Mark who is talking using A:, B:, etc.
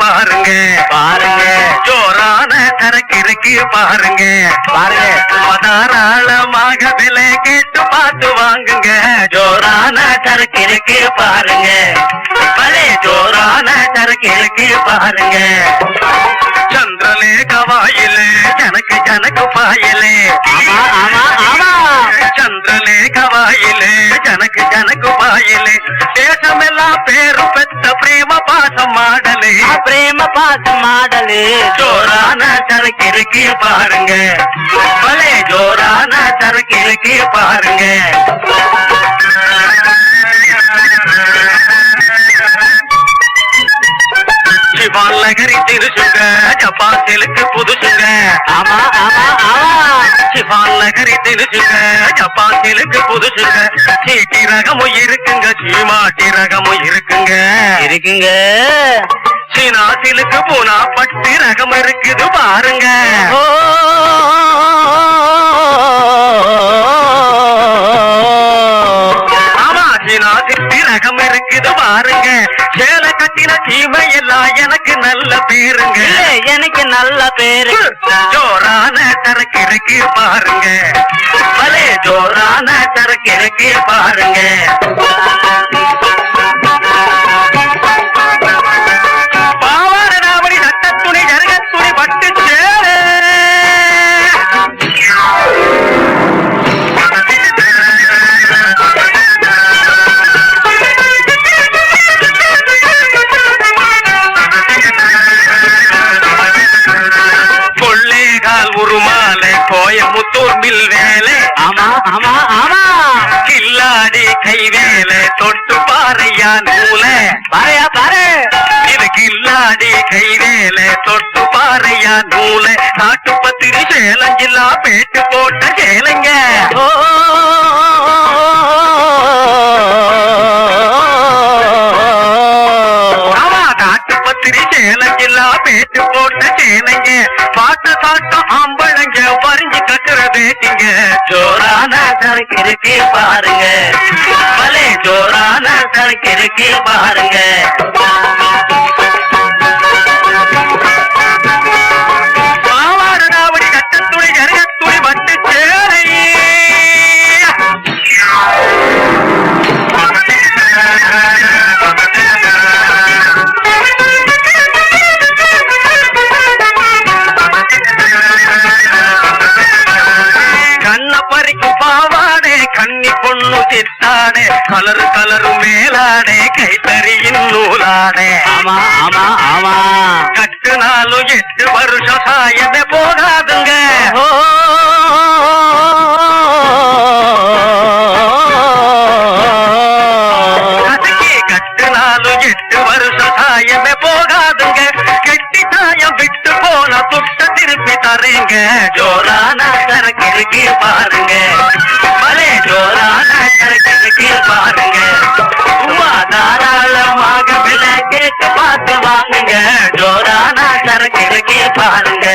A: பாருங்க
B: பாருங்க
A: ஜோரான தரக்கிறக்கு பாருங்க
B: பாருங்க
A: மதாரா சரக்கு இருக்கு பாருங்க. பலே ஜோரான சரக்கு இருக்கு பாருங்க. சந்திரலேக வாயிலே ஜனக்கு ஜனக்கு பாயிலே. சந்திரலேக வாயிலே ஜனக்கு ஜனக்கு பாயிலே. தேசமெல்லாம் பேரு பெற்ற பிரேம பாசம் மாடலே.
B: பிரேம பாச மாடலு.
A: ஜோரான சரக்கு இருக்கு பாருங்க. பலே ஜோரான சரக்கு இருக்கு பாருங்க. சிவான் நகரி திருசுங்க ஜப்பான் சிலுக்கு புதுசுங்க
B: ஆமா ஆமா ஆமா
A: சிவான் நகரி திருசுங்க ஜப்பான் சிலுக்கு புதுசுங்க சீட்டி ரகமும் இருக்குங்க. சீமாட்டி ரகமும் இருக்குங்க
B: இருக்குங்க
A: சீனா சிலுக்கு பூனா பட்டு ரகம் இருக்குது பாருங்க.
B: ஓ
A: ஆமா சீனா சிற்பி ரகம் இருக்குது பாருங்க. சீமை எல்லாம் எனக்கு நல்ல பேருங்க.
B: எனக்கு நல்ல பேரு.
A: ஜோரான சரக்கு இருக்கு பாருங்க. பலே ஜோரான சரக்கு பாருங்க. கோயமுத்தூர் மில் வேலை
B: ஆமா ஆமா ஆமா.
A: கில்லாடி கை வேலை தொட்டு பாறையா நூலை
B: பாருயா பாரு
A: இது கில்லாடி கை வேலை தொட்டு பாறையா நூலை காட்டு பத்திரி சேலஞ்சில்லா பேட்டு போட்ட சேலைங்க.
B: ஓ
A: சேலஞ்சில்லா பேட்டு போட்ட சேலைங்க. பாட்ட சாட்டம் பாருங்க. ஜோரான சரக்கு இருக்கு பாருங்க. பலே ஜோரான சரக்கு இருக்கு பாருங்க. பறிக்கும் பாவாடே கண்ணி பொண்ணு சித்தாடே கலரு கலரு மேலாடே கைத்தறியின் நூலாடே.
B: ஆமா ஆமா ஆமா.
A: கட்டுனாலும் எட்டு வருஷம் சாயமே போகாதுங்க. கசக்கி கட்டுனாலும் எட்டு வருஷம் சாயமே போகாதுங்க. கெட்டி சாயம் விட்டு போன பாருங்க. ஜோரான சரக்கு பாருங்க. பலே ஜோரான சரக்கு பாருங்க. சும்மா தாராளமாக விலை கேட்டு பார்த்து வாங்குங்க. ஜோரான சரக்கு பாருங்க.